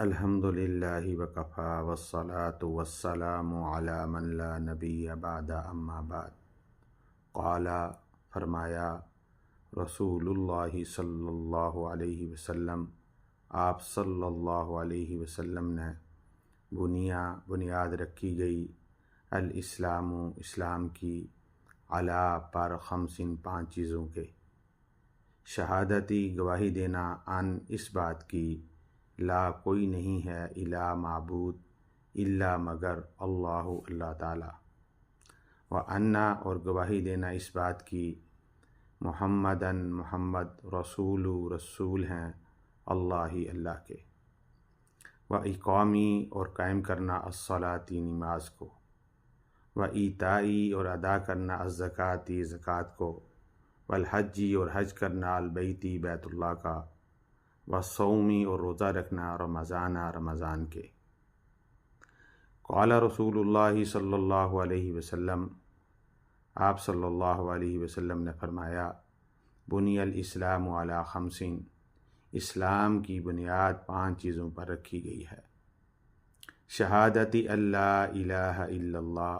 الحمد للہ وکفا وسلاۃ وسلام علام اللہ نبی بعد اما بعد۔ قالا فرمایا، رسول اللہ صلی اللہ علیہ وسلم، آپ صلی اللہ علیہ وسلم نے بنیا، بنیاد رکھی گئی، الاسلام، اسلام کی علا پر خمسن پانچ چیزوں کے۔ شہادتی گواہی دینا ان اس بات کی لا کوئی نہیں ہے الا معبود اللہ مگر اللہ اللہ تعالی۔ و انا اور گواہی دینا اس بات کی محمد محمد رسول رسول ہیں اللہ ہی اللہ کے۔ و اقوامی اور قائم کرنا الصلاتی نماز کو۔ و ایتائی اور ادا کرنا الزکاتی زکوٰۃ کو۔ والحجی اور حج کرنا البیتی بیت اللہ کا۔ و سومی اور روزہ رکھنا رمضان رمضان کے۔ قال رسول اللہ صلی اللہ علیہ وسلم، آپ صلی اللہ علیہ وسلم نے فرمایا، بنی الاسلام علی خمسین، اسلام کی بنیاد پانچ چیزوں پر رکھی گئی ہے۔ شہادتی اللہ الہ الا اللہ،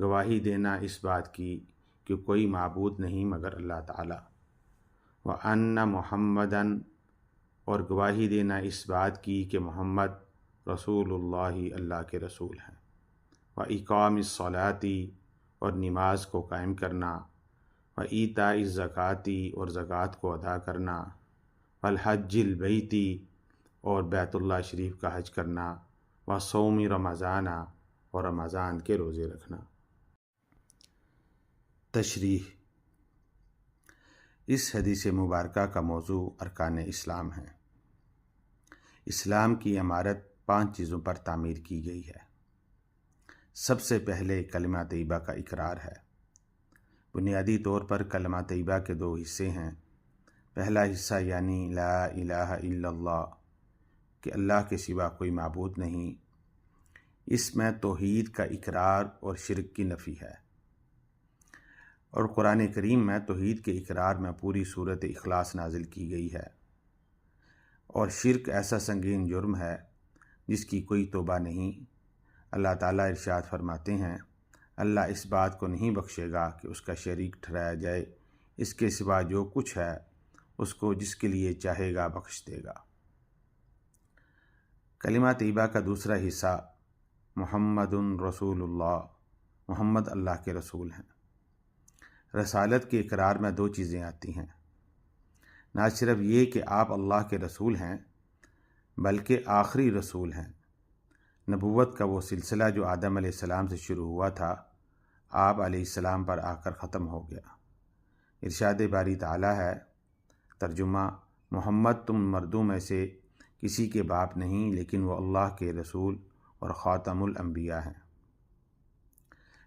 گواہی دینا اس بات کی کہ کوئی معبود نہیں مگر اللہ تعالی۔ و ان محمدن اور گواہی دینا اس بات کی کہ محمد رسول اللہ اللہ کے رسول ہیں۔ و اقام صلاطی اور نماز کو قائم کرنا، و ایتا زکاتی اور زکوٰۃ کو ادا کرنا الحج البیتی اور بیت اللہ شریف کا حج کرنا، و سومی رمضانہ اور رمضان کے روزے رکھنا۔ تشریح۔ اس حدیث مبارکہ کا موضوع ارکان اسلام ہے۔ اسلام کی عمارت پانچ چیزوں پر تعمیر کی گئی ہے۔ سب سے پہلے کلمہ طیبہ کا اقرار ہے۔ بنیادی طور پر کلمہ طیبہ کے دو حصے ہیں۔ پہلا حصہ یعنی لا الہ الا اللہ، کہ اللہ کے سوا کوئی معبود نہیں۔ اس میں توحید کا اقرار اور شرک کی نفی ہے۔ اور قرآن کریم میں توحید کے اقرار میں پوری صورت اخلاص نازل کی گئی ہے۔ اور شرک ایسا سنگین جرم ہے جس کی کوئی توبہ نہیں۔ اللہ تعالیٰ ارشاد فرماتے ہیں، اللہ اس بات کو نہیں بخشے گا کہ اس کا شریک ٹھہرایا جائے۔ اس کے سوا جو کچھ ہے، اس کو جس کے لیے چاہے گا بخش دے گا۔ کلمہ طیبہ کا دوسرا حصہ، محمد رسول اللہ، محمد اللہ کے رسول ہیں۔ رسالت کے اقرار میں دو چیزیں آتی ہیں۔ نہ صرف یہ کہ آپ اللہ کے رسول ہیں، بلکہ آخری رسول ہیں۔ نبوت کا وہ سلسلہ جو آدم علیہ السلام سے شروع ہوا تھا، آپ علیہ السلام پر آ کر ختم ہو گیا۔ ارشاد باری تعالیٰ ہے، ترجمہ محمد تم مردوں میں سے کسی کے باپ نہیں، لیکن وہ اللہ کے رسول اور خاتم الانبیاء ہیں۔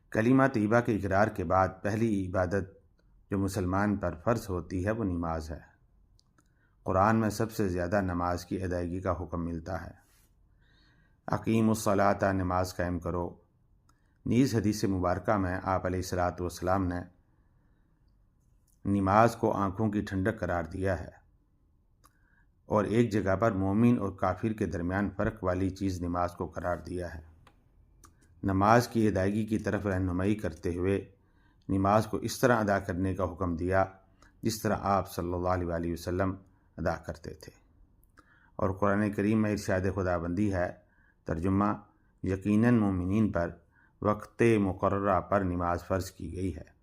کلیمہ طیبہ کے اقرار کے بعد پہلی عبادت جو مسلمان پر فرض ہوتی ہے، وہ نماز ہے۔ قرآن میں سب سے زیادہ نماز کی ادائیگی کا حکم ملتا ہے۔ عقیم الصلاطہ نماز قائم کرو۔ نیز حدیث مبارکہ میں آپ علیہ السلاۃ والسلام نے نماز کو آنکھوں کی ٹھنڈک قرار دیا ہے۔ اور ایک جگہ پر مومن اور کافر کے درمیان فرق والی چیز نماز کو قرار دیا ہے۔ نماز کی ادائیگی کی طرف رہنمائی کرتے ہوئے نماز کو اس طرح ادا کرنے کا حکم دیا جس طرح آپ صلی اللہ علیہ وسلم ادا کرتے تھے۔ اور قرآن کریم میں ارشاد خدا بندی ہے، ترجمہ یقیناً مومنین پر وقت مقررہ پر نماز فرض کی گئی ہے۔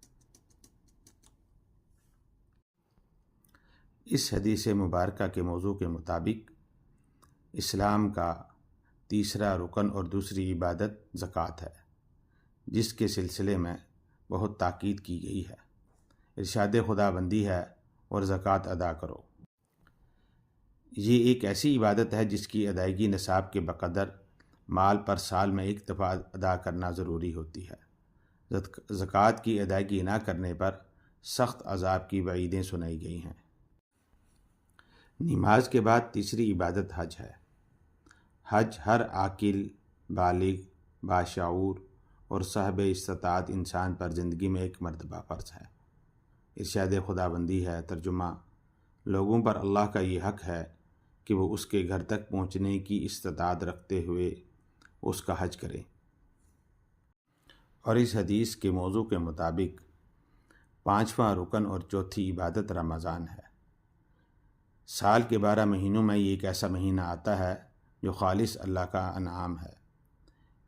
اس حدیث مبارکہ کے موضوع کے مطابق اسلام کا تیسرا رکن اور دوسری عبادت زکوٰۃ ہے، جس کے سلسلے میں بہت تاکید کی گئی ہے۔ ارشاد خدا بندی ہے اور زکوٰۃ ادا کرو۔ یہ ایک ایسی عبادت ہے جس کی ادائیگی نصاب کے بقدر مال پر سال میں ایک دفعہ ادا کرنا ضروری ہوتی ہے۔ زکوٰۃ کی ادائیگی نہ کرنے پر سخت عذاب کی وعیدیں سنائی گئی ہیں۔ نماز کے بعد تیسری عبادت حج ہے۔ حج ہر عاقل، بالغ، باشعور اور صحب استطاعت انسان پر زندگی میں ایک مرتبہ فرض ہے۔ ارشاد خدا بندی ہے ترجمہ، لوگوں پر اللہ کا یہ حق ہے کہ وہ اس کے گھر تک پہنچنے کی استطاعت رکھتے ہوئے اس کا حج کریں اور اس حدیث کے موضوع کے مطابق پانچواں رکن اور چوتھی عبادت رمضان ہے۔ سال کے بارہ مہینوں میں یہ ایک ایسا مہینہ آتا ہے جو خالص اللہ کا انعام ہے۔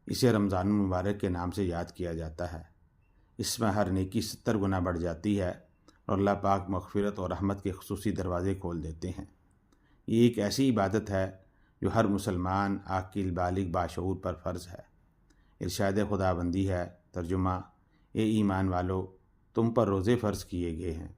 اسے رمضان المبارک کے نام سے یاد کیا جاتا ہے۔ اس میں ہر نیکی ستر گنا بڑھ جاتی ہے اور اللہ پاک مغفرت اور رحمت کے خصوصی دروازے کھول دیتے ہیں۔ یہ ایک ایسی عبادت ہے جو ہر مسلمان، عاقل، بالغ، باشعور پر فرض ہے۔ ارشاد خدا بندی ہے ترجمہ، اے ایمان والو، تم پر روزے فرض کیے گئے ہیں۔